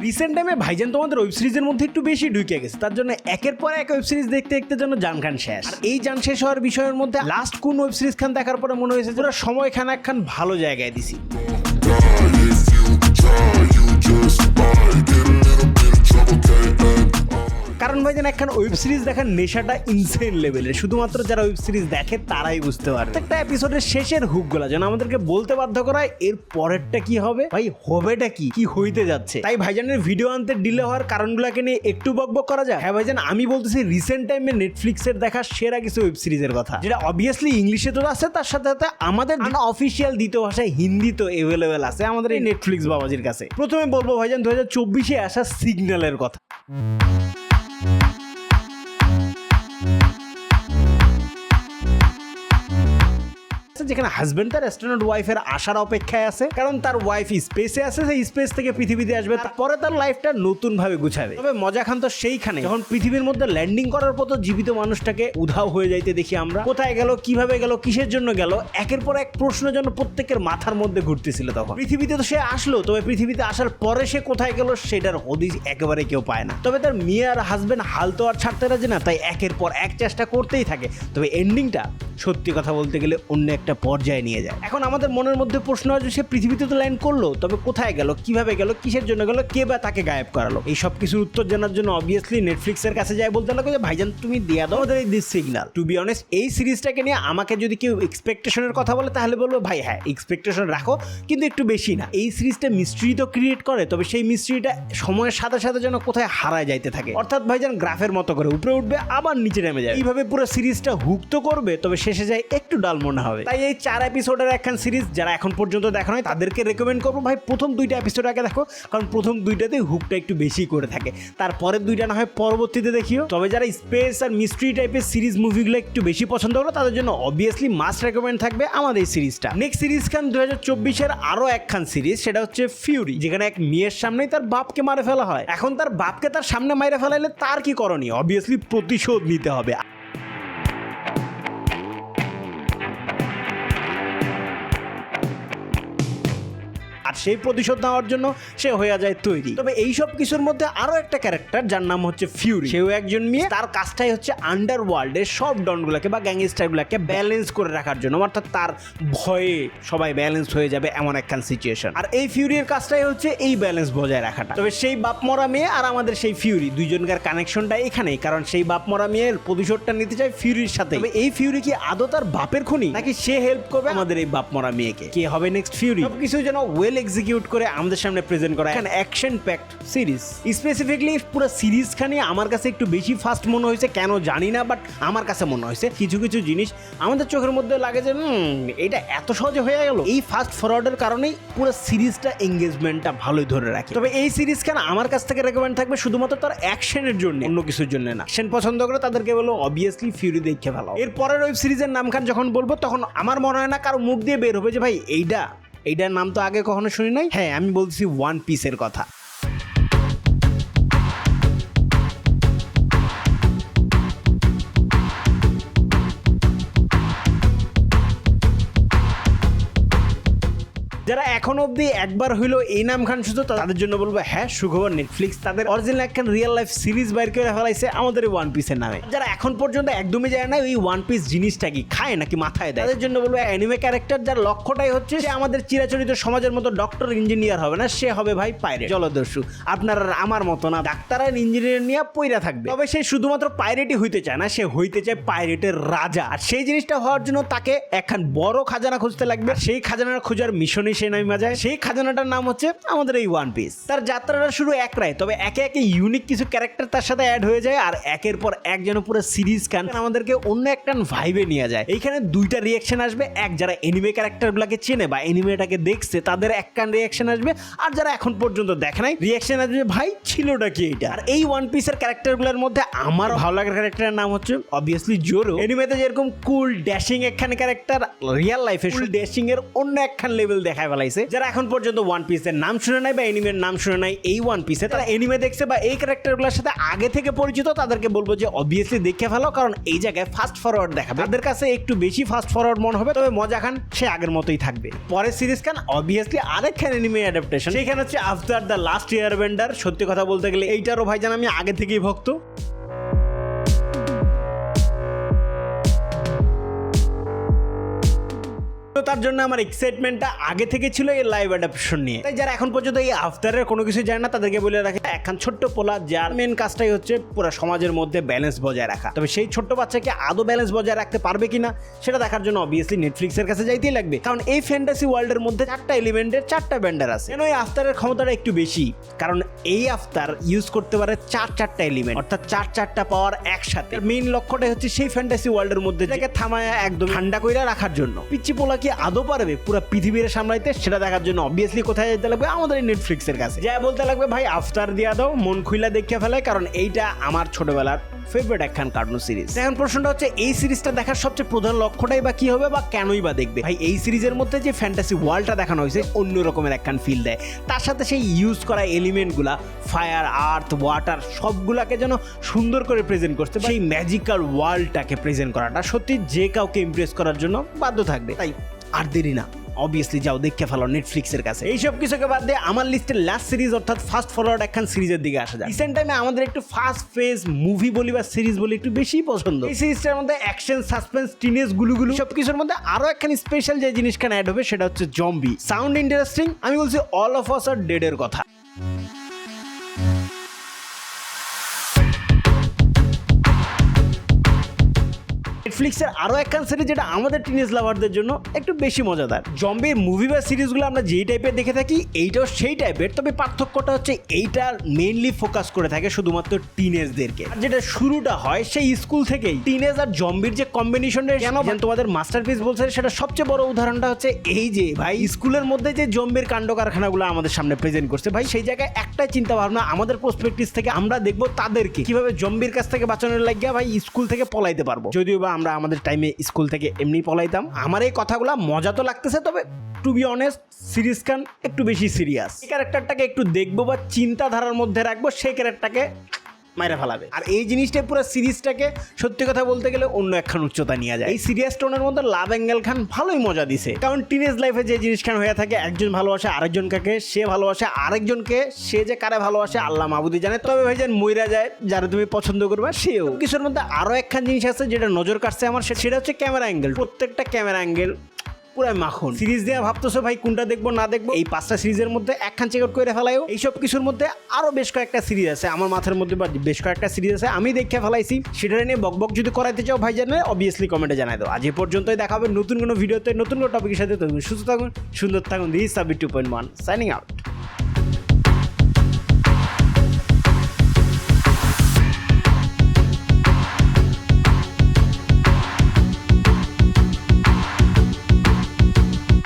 Recent টাইমে ভাইজান তোমাদের ওয়েব সিরিজের মধ্যে একটু বেশি ঢুকে গেছে। তার জন্য একের পর এক ওয়েব সিরিজ দেখতে দেখতে যেন জান খান শেষ এই জান শেষ হওয়ার বিষয়ের মধ্যে লাস্ট কোন ওয়েব সিরিজ খান দেখার পরে মনে হয়েছে যে সময় খান একখান ভালো জায়গায় দিছি। ভাইজান একখান ওয়েব সিরিজ দেখার নেশাটা ইনসেন লেভেলের শুধুমাত্র যারা ওয়েব সিরিজ দেখে তারাই বুঝতে পারে একটা এপিসোডের শেষের হুকগুলা যেন আমাদেরকে বলতে বাধ্য করায় এর পরেরটা কি হবে? ভাই হবেটা কি? কি হইতে যাচ্ছে? তাই ভাইজানের ভিডিও আনতে ডিলে হওয়ার কারণগুলোকে নিয়ে একটু বকবক করা যায় হ্যাঁ ভাইজান আমি বলতেছি রিসেন্ট টাইমে নেটফ্লিক্সের দেখা সেরা কিছু ওয়েব সিরিজের কথা। যেটা অবভিয়াসলি ইংলিশে তো আছে তার সাথে সাথে আমাদের অফিসিয়াল দ্বিতীয় ভাষায় হিন্দি তো অ্যাভেলেবেল আছে আমাদের এই নেটফ্লিক্স বাবাজির কাছে। প্রথমে বলব ভাইজান দু হাজার চব্বিশে আসা সিগন্যালের কথা। Thank you. যেখানে হাজবেন্ড তার অ্যাস্ট্রোনট ওয়াইফের আসার অপেক্ষায় আছে, কারণ তার ওয়াইফ স্পেসে আছে, সেই স্পেস থেকে পৃথিবীতে আসবে, তারপরে তার লাইফটা নতুন ভাবে গুছাবে। তবে মজা খান তো সেইখানে যখন পৃথিবীর মধ্যে ল্যান্ডিং করার পর জীবিত মানুষটাকে উধাও হয়ে যাইতে দেখি আমরা। কোথায় গেল, কীভাবে গেল, কিসের জন্য গেল, একের পর এক প্রশ্ন যেন প্রত্যেকের মাথার মধ্যে ঘুরতেছিল তখন। পৃথিবীতে তো সে আসলো, তবে পৃথিবীতে আসার পরে সে কোথায় গেল সেটার হদিস একেবারে কেউ পায় না। তবে তার মেয়ে আর হাজবেন্ড হাল তো আর ছাড়তে রাজি না, তাই একের পর এক চেষ্টা করতেই থাকে। তবে এন্ডিংটা সত্যি কথা বলতে গেলে অন্য একটা পর্যায়ে নিয়ে যায়। এখন আমাদের মনের মধ্যে প্রশ্ন আছে, সে পৃথিবীতে তো ল্যান্ড করল, তবে কোথায় গেল, কীভাবে গেল, কিসের জন্য গেল, কে বা তাকে গায়েব করালো? এই সব কিছুর উত্তর জানার জন্য অবভিয়াসলি নেটফ্লিক্সের কাছে যায় বলতে লাগল যে, ভাইজান, তুমি দেয়া দাও আমাদের this signal to be honest এই সিরিজটাকে নিয়ে আমাকে যদি কেউ এক্সপেকটেশনের কথা বলে, তাহলে বলব, ভাই হ্যাঁ এক্সপেকটেশন রাখো, কিন্তু একটু বেশি না। এই সিরিজটা মিস্ট্রি তো ক্রিয়েট করে, তবে সেই মিস্ট্রিটা সময়ের সাথে সাথে যেন কোথায় হারায় যাইতে থাকে। অর্থাৎ ভাইজান গ্রাফের মতো করে উপরে উঠবে, আবার নিচে নেমে যায় এইভাবে পুরো সিরিজটা হুক তো করবে, তবে শেষে যায় একটু ডাল মনে হবে। তাই এই চার এপিসোডের একখান সিরিজ যারা এখন পর্যন্ত দেখা নয় তাদেরকে রেকমেন্ড করব, ভাই, প্রথম দুইটা এপিসোড আগে দেখো, কারণ প্রথম দুইটাতে হুকটা একটু বেশি করে থাকে। তারপরের দুইটা না হয় পরবর্তীতে দেখিও। তবে যারা স্পেস আর মিস্ট্রি টাইপের সিরিজ মুভিগুলো একটু বেশি পছন্দ করো, তাদের জন্য অবভিয়াসলি মাস্ট রেকমেন্ড থাকবে আমাদের এই সিরিজটা নেক্সট সিরিজ খান দু হাজার চব্বিশের আরও একখান সিরিজ সেটা হচ্ছে ফিউরি যেখানে এক মেয়ের সামনেই তার বাপকে মারে ফেলা হয়। এখন তার বাপকে তার সামনে মাইরে ফেলাইলে তার কি করণীয়? অবভিয়াসলি প্রতিশোধ নিতে হবে। সেই প্রতিশোধ নেওয়ার জন্য সে হয়ে যায় তৈরি। তবে এই সব কিছুর মধ্যে আরও একটা ক্যারেক্টার যার নাম হচ্ছে ফিউরি সেও একজন মেয়ে। তার কাজটাই হচ্ছে আন্ডার ওয়ার্ল্ডের সব ডনগুলোকে বা গ্যাংস্টারগুলোকে ব্যালেন্স করে রাখার জন্য। অর্থাৎ তার ভয়ে সবাই ব্যালেন্স হয়ে যাবে এমন একখান সিচুয়েশন আর এই ফিউরির কাজটাই হচ্ছে এই ব্যালেন্স বজায় রাখাটা। তবে সেই বাপ মরা মেয়ে আর আমাদের সেই ফিউরি দুইজনকার কানেকশনটা এখানেই। কারণ সেই বাপ মরা মেয়ের প্রতিশোধটা নিতে চায় ফিউরির সাথে। তবে এই ফিউরি কি আদৌ তার বাপের খুনি? নাকি সে হেল্প করবে আমাদের এই বাপ মরা মেয়েকে? কে হবে নেক্সট ফিউরি সবকিছু যেন ওয়েল এক্সিকিউট করে আমাদের সামনে প্রেজেন্ট করা এখানে অ্যাকশন প্যাক্ট সিরিজ স্পেসিফিকলি পুরো সিরিজ খানি আমার কাছে একটু বেশি ফাস্ট মনে হয়েছে, কেন জানি না বাট আমার কাছে মনে হয়েছে। কিছু কিছু জিনিস আমাদের চোখের মধ্যে লাগে যে এটা এত সহজে হয়ে গেল। এই ফাস্ট ফরওয়ার্ডের কারণেই পুরো সিরিজটা এঙ্গেজমেন্টটা ভালোই ধরে রাখে। তবে এই সিরিজ খান আমার কাছ থেকে রেকমেন্ড থাকবে শুধুমাত্র তার অ্যাকশনের জন্য, অন্য কিছুর জন্য না। অ্যাকশন পছন্দ করে তাদেরকে বলো অবভিয়াসলি ফিউরি দেখে ভালো। এর পরের ওয়েব সিরিজের নাম খান যখন বলব, তখন আমার মনে হয় না কারও মুখ দিয়ে বের হবে যে, ভাই এইটা এইটার নাম তো আগে কখনো শুনি নাই? হ্যাঁ আমি বলছি ওয়ান পিসের কথা। এখন অবধি একবার হইল এই নাম খান শুধু তাদের জন্য বলব হ্যাঁ সুখবর নেটফ্লিক্স তাদের অরিজিনাল একখান রিয়েল লাইফ সিরিজ বাইর করে ফেলাইছে আমাদের ওয়ান পিসের নামে। যারা এখন পর্যন্ত একদমই যায় না ওই ওয়ান পিস জিনিসটা কি, খায় নাকি মাথায় দেয়? তাদের জন্য বলব অ্যানিমে ক্যারেক্টার যার লক্ষ্যটাই হচ্ছে সে আমাদের চিরাচরিত সমাজের মতো ডক্টর ইঞ্জিনিয়ার হবে না, সে হবে ভাই পাইরেট জলদস্যু। আপনার আমার মতো না, ডাক্তার আর ইঞ্জিনিয়ার নিয়ে পইরা থাকবে। তবে সে শুধুমাত্র পাইরেটই হইতে চায় না, সে হইতে চায় পাইরেটের রাজা। আর সেই জিনিসটা হওয়ার জন্য তাকে একখান বড় খাজানা খুঁজতে লাগবে। সেই খাজানার খোঁজার মিশনই সে নামে যায়। সেই খাজানাটার নাম হচ্ছে আমাদের এই ওয়ান পিস তার যাত্রাটা শুরু একরাই তবে একে একে ইউনিক কিছু ক্যারেক্টার তার সাথে অ্যাড হয়ে যায় আর একের পর এক যেন পুরো সিরিজ খান আমাদেরকে অন্য একটা ভাইবে নিয়ে যায়। এইখানে দুইটা রিয়াকশন আসবে এক যারা এনিমে ক্যারেক্টারগুলোকে চেনে বা এনিমেটাকে দেখছে তাদের এক কান রিয়াকশন আসবে আর যারা এখন পর্যন্ত দেখে নাই রিয়াকশন আসবে ভাই ছিলটা কি এটা আর এই ওয়ান পিসের ক্যারেক্টারগুলোর মধ্যে আমার ভালো লাগার ক্যারেক্টারের নাম হচ্ছে অবভিয়াসলি জোরো এনিমেতে যেরকম কুল ড্যাশিং একখান ক্যারেক্টার রিয়েল লাইফে ফুল ড্যাশিং এর অন্য একখান লেভেল দেখায় ফেলাইছে। যারা এখন পর্যন্ত ওয়ান পিসের নাম শুনে নাই বা এনিমের নাম শুনে নাই, এই ওয়ান পিসে তারা এনিমে দেখছে বা এই ক্যারেক্টারগুলোর সাথে আগে থেকে পরিচিত, তাদেরকে বলব যে অবভিয়াসলি দেখে ফেলো, কারণ এই জায়গায় ফাস্ট ফরওয়ার্ড দেখাবে তাদের কাছে একটু বেশি ফাস্ট ফরওয়ার্ড মনে হবে, তবে মজা খান, সে আগের মতোই থাকবে। পরের সিরিজ খান অবভিয়াসলি আরেকখান এনিমে অ্যাডাপ্টেশন সেখানে হচ্ছে after the last airbender সত্যি কথা বলতে গেলে এইটারও ভাইজান আমি আগে থেকেই ভক্ত। তার জন্য আমার এক্সাইটমেন্টটা আগে থেকে ছিল এই লাইভ অ্যাডাপশন নিয়ে। তাই যারা এখন পর্যন্ত এই আফতারের কোনো কিছু জানে না, তাদেরকে বলে রাখে একখান ছোট্ট পোলা যার মেন কাজটাই হচ্ছে পুরো সমাজের মধ্যে ব্যালেন্স বজায় রাখা। তবে সেই ছোট্ট বাচ্চাকে আদৌ ব্যালেন্স বজায় রাখতে পারবে কিনা, সেটা দেখার জন্য অবভিয়াসলি নেটফ্লিক্সের কাছে যাইতেই লাগবে। কারণ এই ফ্যান্টাসি ওয়ার্ল্ডের মধ্যে চারটা এলিমেন্টের চারটা ব্যান্ডার আছে। কেন এই আফতারের ক্ষমতাটা একটু বেশি? কারণ এই আফতার ইউজ করতে পারে চার চারটা এলিমেন্ট অর্থাৎ চার চারটা পাওয়ার একসাথে। মেইন লক্ষ্যটাই হচ্ছে সেই ফ্যান্টাসি ওয়ার্ল্ডের মধ্যে থামায় একদম ঠান্ডা কইরা রাখার জন্য। পিচ্ছি পোলা কি আদৌ পারবে পুরো পৃথিবীর সামলাইতে সেটা দেখার জন্য অবভিয়াসলি কোথায় যেতে লাগবে? আমাদের নেটফ্লিক্সের কাছে। যা বলতে লাগবে, ভাই আফটার দিয়া দাও, মন খুইলা দেখিয়ে ফেলে কারণ এইটা আমার ছোটবেলার ফেভারিট একখান কার্টুন সিরিজ এখন প্রশ্নটা হচ্ছে, এই সিরিজটা দেখার সবচেয়ে প্রধান লক্ষ্যটাই বা কি হবে বা কেনই বা দেখবে? ভাই, এই সিরিজের মধ্যে যে ফ্যান্টাসি ওয়ার্ল্ডটা দেখানো হয়েছে, অন্য রকমের একখান ফিল দেয়। তার সাথে সেই ইউজ করা এলিমেন্টগুলা ফায়ার আর্থ ওয়াটার সবগুলাকে যেন সুন্দর করে প্রেজেন্ট করতে। সেই ম্যাজিক্যাল ওয়ার্ল্ডটাকে প্রেজেন্ট করাটা সত্যি যে কাউকে ইমপ্রেস করার জন্য বাধ্য থাকবে। তাই আর দেরি না। অবভিয়াসলি যাও, দেখে ফেলো নেটফ্লিক্সের কাছে। এইসব কিছুকে বাদ দিয়ে আমার লিস্টে লাস্ট সিরিজ অর্থাৎ ফার্স্ট ফরওয়ার্ড একখান সিরিজের দিকে আসা যায় রিসেন্ট টাইমে আমাদের একটু ফার্স্ট ফেজ মুভি বলি বা সিরিজ বলি একটু বেশি পছন্দ। এই সিরিজটার মধ্যে অ্যাকশন সাসপেন্স টিনেজ গুলুগুলু সব কিছুর মধ্যে আরও একখান স্পেশাল যে জিনিসখান অ্যাড হবে সেটা হচ্ছে জম্বি সাউন্ড ইন্টারেস্টিং আমি বলছি অল অফ আস আর ডেডের কথা। নেটফ্লিক্সের আরও একখান সিরিজ যেটা আমাদের টিনেজ লাভারদের জন্য একটু বেশি মজাদার। জম্বির মুভি বা সিরিজগুলো আমরা যেই টাইপের দেখে থাকি এইটাও সেই টাইপের তবে পার্থক্যটা হচ্ছে এইটার মেনলি ফোকাস করে থাকে শুধুমাত্র টিনেজদেরকে আর যেটা শুরুটা হয় সেই স্কুল থেকেই। টিনেজ আর জম্বির যে কম্বিনেশনটা কেন যেন তোমাদের মাস্টারপিস বলছে সেটা সবচেয়ে বড় উদাহরণটা হচ্ছে এই যে ভাই স্কুলের মধ্যে যে জম্বির কাণ্ড কারখানাগুলো আমাদের সামনে প্রেজেন্ট করছে ভাই সেই জায়গায় একটাই চিন্তা ভাবনা আমাদের প্রসপেক্টিভ থেকে আমরা দেখব তাদেরকে। কীভাবে জম্বির কাছ থেকে বাঁচানোর লাগিয়া ভাই স্কুল থেকে পলাইতে পারব। যদিও বা আমরা আমাদের টাইমে স্কুল থেকে এমনি পলাইতাম। আমার এই কথাগুলো মজা তো লাগতেছে, তবে টু বি অনেস্ট সিরিজ খান একটু বেশি সিরিয়াস এই ক্যারেক্টারটাকে একটু দেখব বা চিন্তাধারার মধ্যে রাখব, সেই ক্যারেক্টারটাকে মাইরা ফেলাবে। আর এই জিনিসটা পুরো সিরিজটাকে সত্যি কথা বলতে গেলে অন্য একখান উচ্চতা নিয়ে যায়। এই সিরিয়াস টোনের মধ্যে লাভ অ্যাঙ্গেল খান ভালোই মজা দিছে। কারণ টিনেজ লাইফে যে জিনিসখান হয়ে থাকে, একজন ভালোবাসে আরেকজনকে, সে ভালোবাসে আরেকজনকে, সে যে কারে ভালোবাসে আল্লাহ মাহবুদি জানে। তবে ভাই যেন মইরা যায়, যারা তুমি পছন্দ করবে সেও। কিছুর মধ্যে আরও একখান জিনিস আছে যেটা নজর কাটছে আমার সেটা হচ্ছে ক্যামেরা অ্যাঙ্গেল প্রত্যেকটা ক্যামেরা অ্যাঙ্গেল পুরো মাখন। সিরিজ দিয়ে ভাবতেছো ভাই, কোনটা দেখব, না দেখব? এই পাঁচটা সিরিজের মধ্যে একখান চেক আউট করে ফেলাইও এইসব কিছুর মধ্যে আরও বেশ কয়েকটা সিরিজ আছে। আমার মাথার মধ্যে বেশ কয়েকটা সিরিজ আছে, আমি দেখে ফেলাইছি। সেটা নিয়ে বক বক যদি করাইতে চাও ভাই জানে অবভিয়াসলি কমেন্টে জানাই দাও। আজ এ পর্যন্তই দেখাবে নতুন কোনো ভিডিওতে, নতুন কোনো টপিকের সাথে। তুমি সুস্থ থাকুন, সুন্দর থাকুন। This Sabi two point one signing out